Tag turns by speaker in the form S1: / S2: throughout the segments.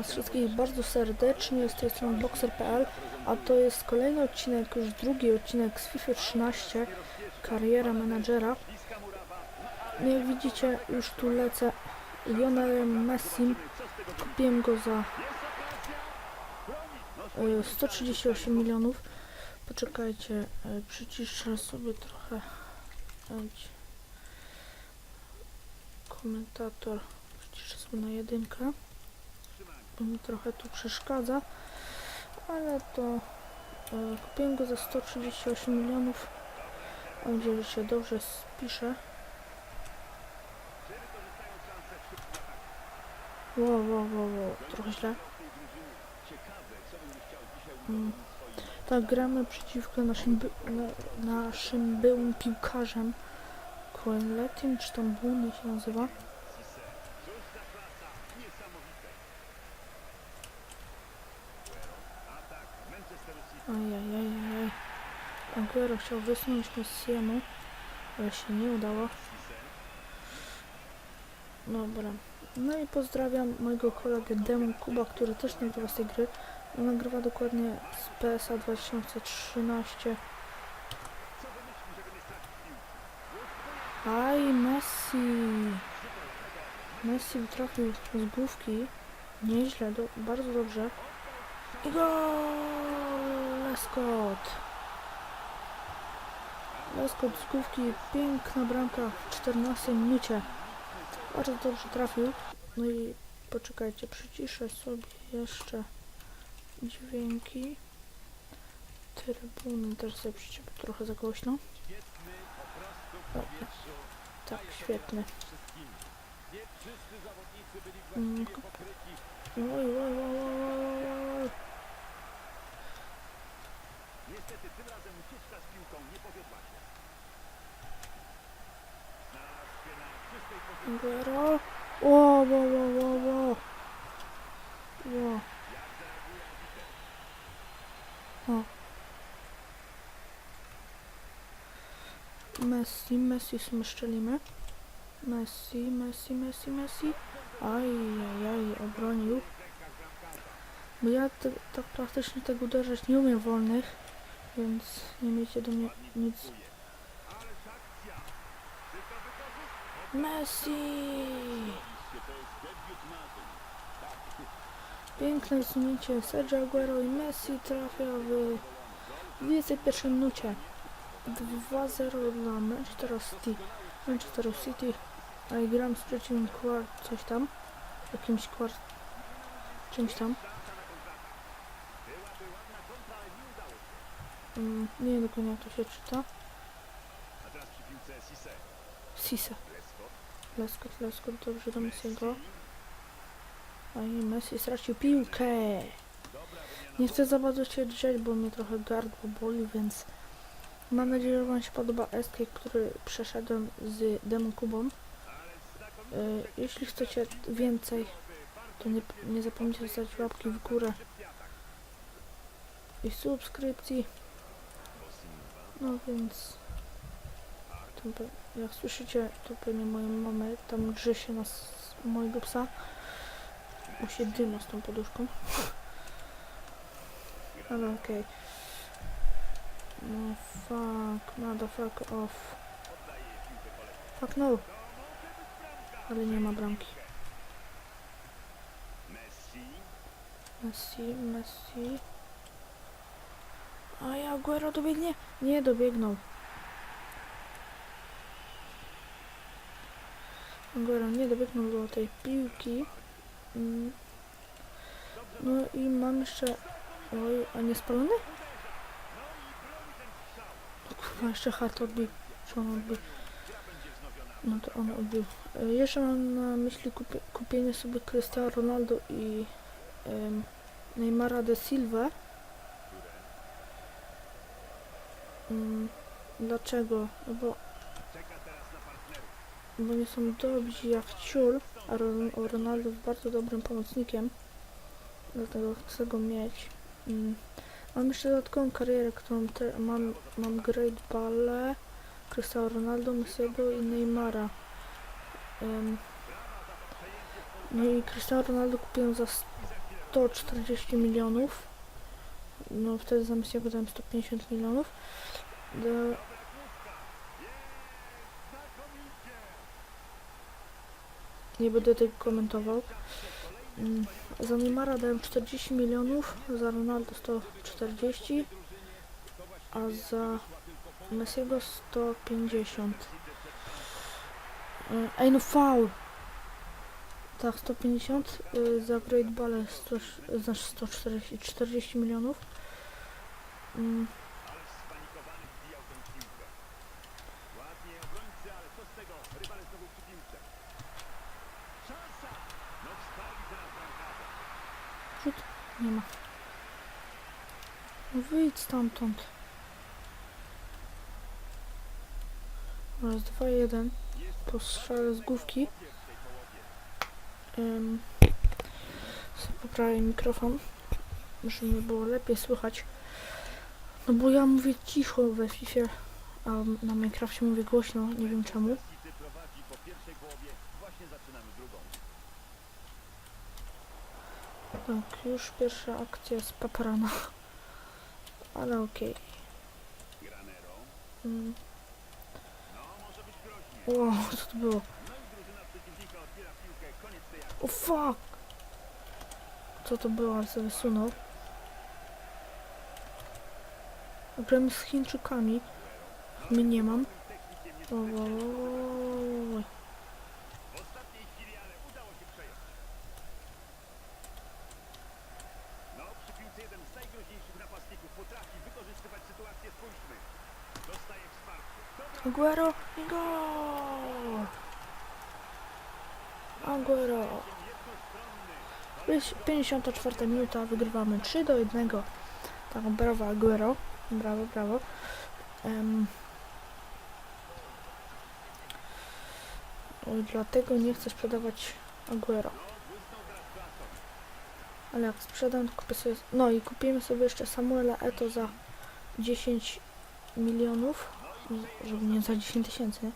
S1: Was wszystkich bardzo serdecznie, z tej strony Boxer.pl, a to jest kolejny odcinek, już drugi odcinek z FIFA 13, kariera menadżera. Jak widzicie, już tu lecę Lionelem Messim, kupiłem go za e, 138 milionów. Poczekajcie, e, przyciszę sobie trochę komentator, przyciszę sobie na jedynkę mi trochę tu przeszkadza, ale to e, kupiłem go za 138 milionów. Mam nadzieję, że się dobrze spisze. Wow, wow, wow, wow, trochę źle. Mm. Tak, gramy przeciwko naszym, by, na, naszym byłym piłkarzem. Coenletim, czy tam Buny się nazywa. Ajajajaj. Aguero chciał wysunąć Messiemu, ale się nie udało. Dobra. No i pozdrawiam mojego kolegę Demon Kuba, który też nagrywa z tej gry. On nagrywa dokładnie z PSA 2013. Aj, Messi! Messi trafił z główki. Nieźle, do, bardzo dobrze. I gol! Lescott! Lescott z główki, piękna bramka w 14 minucie. Bardzo dobrze trafił. No i poczekajcie, przyciszę sobie jeszcze dźwięki. Trybuny też sobie przyciszę, trochę za głośno. O, tak, świetny. Mm, Oj, oj, oj, oj, oj, oj, oj.
S2: Niestety tym razem ucieczka z piłką nie powiodła się. Znalazł się na czystej pozycji.
S1: Aguero. O, wo, wo, wo, wo. Wo. O. Messi, Messi smyszczelimy. Messi, Messi, Messi, Messi. Aj, aj, aj, obronił. Bo ja tak praktycznie tego uderzać nie umiem wolnych, więc nie miejcie do mnie nic. Messi! Piękne zsunięcie Sergio Aguero i Messi trafia w 21 minucie. 2-0 dla Manchester City. Manchester City. A gram z przeciwnym kwart coś tam. Jakimś kwart... czymś tam. Mm, nie wiem dokładnie jak to się czyta. Sisa.
S2: Lescott,
S1: Lescott, dobrze do Messiego. A i Messi stracił piłkę. Nie chcę za bardzo się drzeć, bo mnie trochę gardło boli, więc mam nadzieję, że Wam się podoba escape, który przeszedłem z Demon Kubą. Y, jeśli chcecie więcej, to nie, nie zapomnijcie zostawić łapki w górę i subskrypcji. No więc, jak słyszycie, to pewnie moje mamy tam drży się na s- mojego psa. Bo się dyma z tą poduszką. Ale okej. No fuck, motherfuck off. Fuck no. Ale nie ma bramki.
S2: Messi,
S1: Messi. A ja Aguero dobiegnie? Nie dobiegnął. Aguero nie dobiegnął do tej piłki. Mm. No i mam jeszcze... Oj, a nie spalony? O kurwa, jeszcze hard odbił. Czy on odbił? No to on odbił. E, Jeszcze mam na myśli kupie, kupienie sobie Cristiano Ronaldo i Neymara de Silva. Mm, dlaczego? No bo, bo nie są dobrzy jak ciul, a Ron- a Ronaldo jest bardzo dobrym pomocnikiem. Dlatego chcę go mieć. Mm. Mam jeszcze dodatkową karierę, którą te, mam, mam Great Balle, Cristiano Ronaldo, Messiego i Neymara. Em, No i Cristiano Ronaldo kupiłem za 140 milionów. No wtedy za Messiego dałem 150 milionów. Do... Nie będę tego komentował. Mm, Za Neymara dałem 40 milionów, za Ronaldo 140, a za Messiego 150. E, Ej no faul! Tak, 150, y, za Great Ball 100, znaczy 140 40 milionów. Mm,
S2: Ale spanikowany wbijał tę piłkę. Ładnie obrońcy, ale co z tego? Rywale znowu przy piłce. Szansa! No wsparli teraz bramkarza.
S1: Rzut? Nie ma. No wyjdź stamtąd. Raz, dwa, jeden. Strzale z główki. Um, poprawię mikrofon, żeby było lepiej słychać. No bo ja mówię cicho we FIFA, a na Minecrafcie mówię głośno, nie wiem czemu. Tak, już pierwsza akcja z paparana. Ale okej.
S2: Granero.
S1: Mm. Wow, co to było? O fuck! Co to było, ale sobie wysunął. Gramy z Chińczykami. My nie mam. O, o, o, o. Aguero i gol! Aguero.
S2: jednostronny.
S1: Jest 54 minuta, wygrywamy 3 do 1. Tak, brawo Aguero. Brawo, brawo. Oj, dlatego nie chcę sprzedawać Aguero. Ale jak sprzedam, to kupię sobie... No i kupimy sobie jeszcze Samuela Eto za 10 milionów. Żeby nie za 10 tysięcy, nie?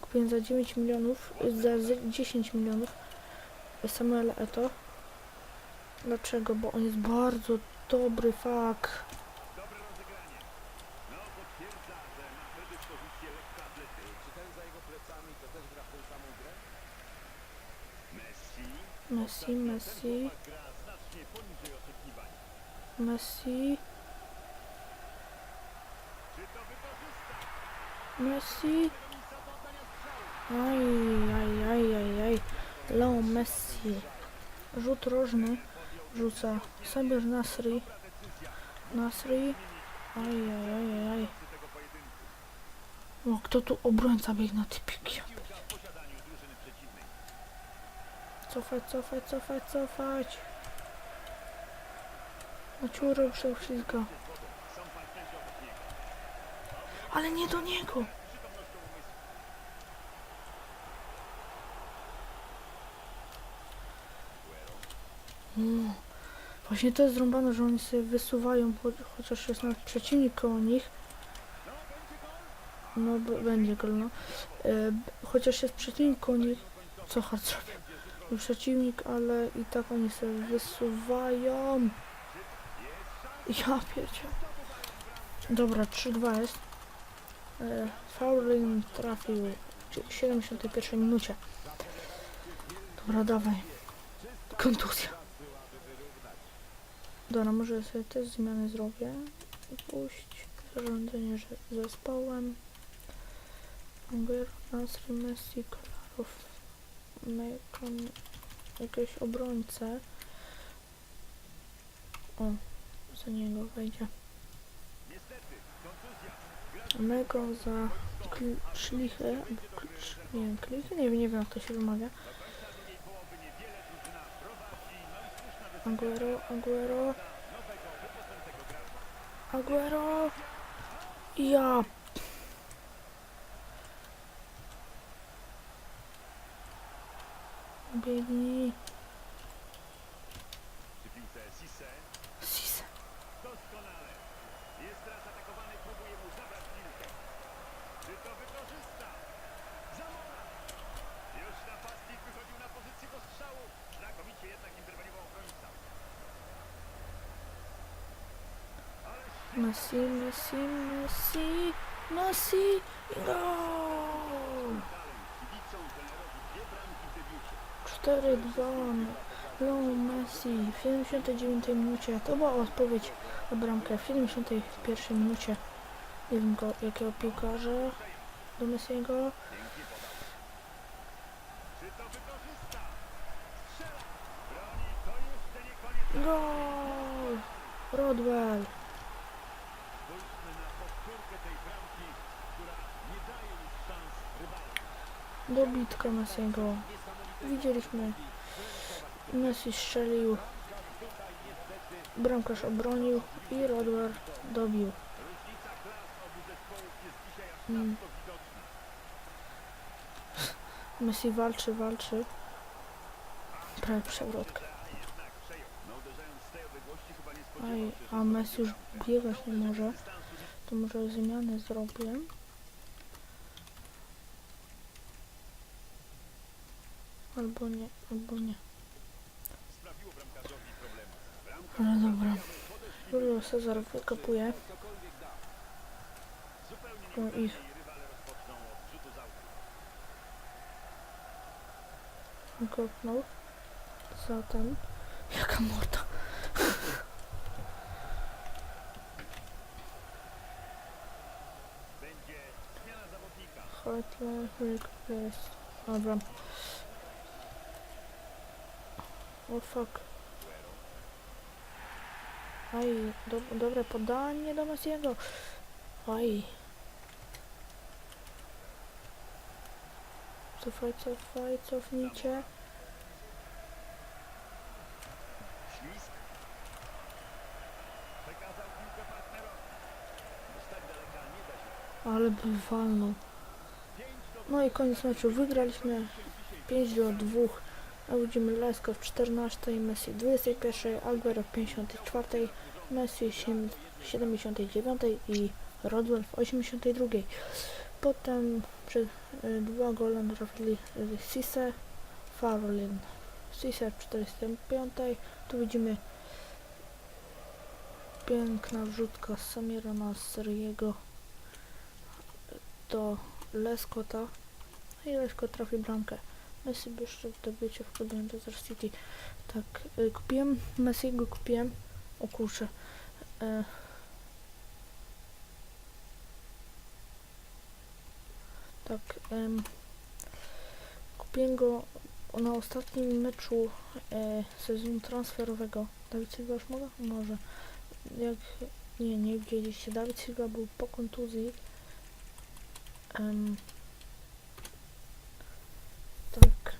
S1: Kupiłem za 9 milionów, za z- 10 milionów Samuela Eto. Dlaczego? Bo on jest bardzo dobry, fuck.
S2: Dobre rozegranie. No, potwierdza, że ma predyspozycję lekkoatlety. Czy ten za jego plecami to też gra w tą samą grę? Messi.
S1: Messi, Messi,
S2: Chłopak gra znacznie poniżej oczekiwań.
S1: Messi,
S2: Czy to wykorzysta?
S1: Messi. Aj, aj, aj, aj, aj. Leo Messi. Rzut rożny. Rzuca Sabir Nasri. Nasri. Aj, aj, aj, aj. O, kto tu obrońca biegł na ty piłki?
S2: Piłka w posiadaniu drużyny przeciwnej.
S1: Cofać, cofać, cofać, cofać. Na ciurę prześlizga.
S2: Są partnerzy obok niego.
S1: Ale nie do niego. Mm. Właśnie to jest zrąbane, że oni sobie wysuwają, cho chociaż jest nawet przeciwnik koło nich. No, będzie gol, no. E, chociaż jest przeciwnik koło nich, co hard zrobił? Przeciwnik, ale i tak oni sobie wysuwają. Ja pierdzie. Dobra, 3-2 jest. E, Faulin trafił w 71 minucie. Dobra, dawaj. Kontuzja. Dobra, może sobie te zmiany zrobię. Puść zarządzanie że- zespołem. Aguero, Nasri, Messi, Kolarów, Mekon, jakieś obrońcę. O, za niego wejdzie. Mego za szlichę, nie wiem, klichy, nie nie wiem jak to się wymawia. Aguero, Aguero. Aguero. Ja. Biegnij. Messi, Messi, Messi, Messi gol!
S2: Kibicom trenerowi dwie bramki w debiucie.
S1: 4-2 Leo Messi w 79 minucie. To była odpowiedź na bramkę w 71 minucie. Nie wiem go, jakiego piłkarza do Messiego.
S2: Pięknie podał. Czy to wykorzysta? Strzela! Broni, to już to nie koniec.
S1: Gol! Rodwell.
S2: Spójrzmy na powtórkę tej bramki, która nie daje już szans rywalom.
S1: Dobitka Messiego. Widzieliśmy. Messi strzelił. Bramkarz obronił i Rodwell dobił. Mm. Messi walczy, walczy. Prawie przewrotka. Aj, a Messi już biegać nie może. To może zmianę zrobię. Albo nie, albo nie. Ale dobra. Julio Cezar wykopuje.
S2: zupełnie
S1: O,
S2: nieudolnie
S1: ich.
S2: i.
S1: Kopnął. Zatem. Jaka morda.
S2: Będzie zmiana zawodnika.
S1: Hartle, request. Dobra. O fuck. Aj, do, dobre podanie do Messiego. Aj. Cofaj, cofaj, cofnijcie. Ale by walnął. No i koniec meczu. Wygraliśmy 5 do 2. A widzimy Lesko w 14, Messi w 21, Aguero w 54, Messi w 79 i Rodwell w 82. Potem przy, y, dwa gole trafili y, Cisse, Farolin. Cisse w 45. Tu widzimy piękna wrzutka z Samira na Seriego do Leskota. No i Leskot trafi bramkę. Messi by jeszcze w debiucie w Manchester City. Tak, y, kupiłem, Messiego kupiłem. O kurczę. Y, tak, ym, kupiłem go na ostatnim meczu y, sezonu transferowego. Dawid Silva już mogę? Może. Jak nie, nie widzieliście, Dawid Silva był po kontuzji. Ym, tak,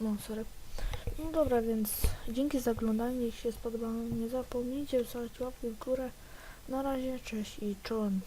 S1: no sorry. No dobra, więc dzięki za oglądanie. Jeśli się spodobało, nie zapomnijcie zostawić łapki w górę. Na razie, cześć i czołem.